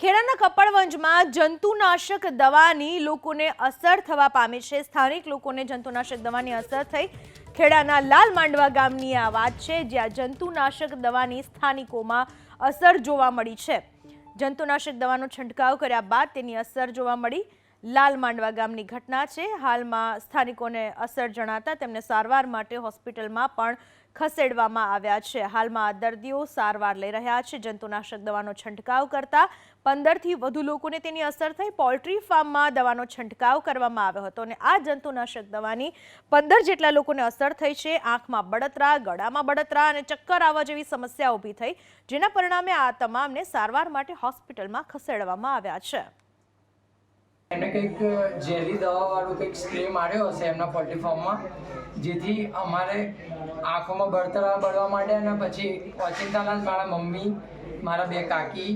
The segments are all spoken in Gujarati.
ખેડાના કપડવંજમાં જંતુનાશક દવાની લોકોને અસર થવા પામી છે. સ્થાનિક લોકોને જંતુનાશક દવાની અસર થઈ. ખેડાના લાલ માંડવા ગામની આ વાત છે, જ્યાં જંતુનાશક દવાની સ્થાનિકોમાં અસર જોવા મળી છે. જંતુનાશક દવાનો છંટકાવ કર્યા બાદ તેની અસર જોવા મળી. લાલ માંડવા ગામની ઘટના છે. હાલમાં સ્થાનિકોને અસર જણાતા તેમને સારવાર માટે હોસ્પિટલમાં પણ ખસેડવામાં આવ્યા છે. હાલમાં આ દર્દીઓ સારવાર લઈ રહ્યા છે. જંતુનાશક દવાનો છંટકાવ કરતા પંદરથી વધુ લોકોને તેની અસર થઈ. પોલ્ટ્રી ફાર્મમાં દવાનો છંટકાવ કરવામાં આવ્યો હતો અને આ જંતુનાશક દવાની પંદર જેટલા લોકોને અસર થઈ છે. આંખમાં બળતરા, ગળામાં બળતરા અને ચક્કર આવવા જેવી સમસ્યા ઊભી થઈ, જેના પરિણામે આ તમામને સારવાર માટે હોસ્પિટલમાં ખસેડવામાં આવ્યા છે. એને કંઈક ઝેરી દવાવાળું કંઈક સ્પ્રે માર્યો હશે એમના પોલ્ટ્રી ફાર્મમાં જેથી અમારે આંખોમાં બળતરા બળવા માટે અને પછી ઓચિંતાના જ મારા મમ્મી, મારા બે કાકી,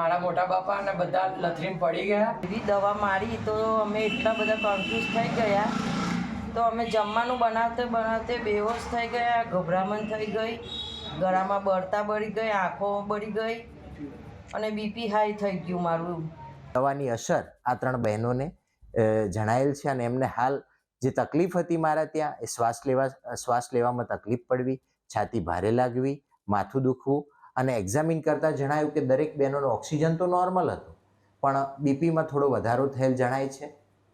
મારા મોટા બાપા અને બધા લથરીમ પડી ગયા. એવી દવા મારી તો અમે એટલા બધા કન્ફ્યુઝ થઈ ગયા. તો અમે જમવાનું બનાવતે બનાવતે બેહોશ થઈ ગયા, ગભરામણ થઈ ગઈ, ગળામાં બળતા બળી ગઈ, આંખો બળી ગઈ અને બીપી હાઈ થઈ ગયું મારું. દવાની અસર આ ત્રણ બહેનોને જણાયેલ છે અને એમને હાલ જે તકલીફ હતી મારા ત્યાં, એ શ્વાસ લેવા, શ્વાસ લેવામાં તકલીફ પડવી, છાતી ભારે લાગવી, માથું દુખવું અને એક્ઝામિન કરતાં જણાયું કે દરેક બહેનોનો ઓક્સિજન તો નોર્મલ હતો, પણ બીપીમાં થોડો વધારો થયેલ જણાય છે.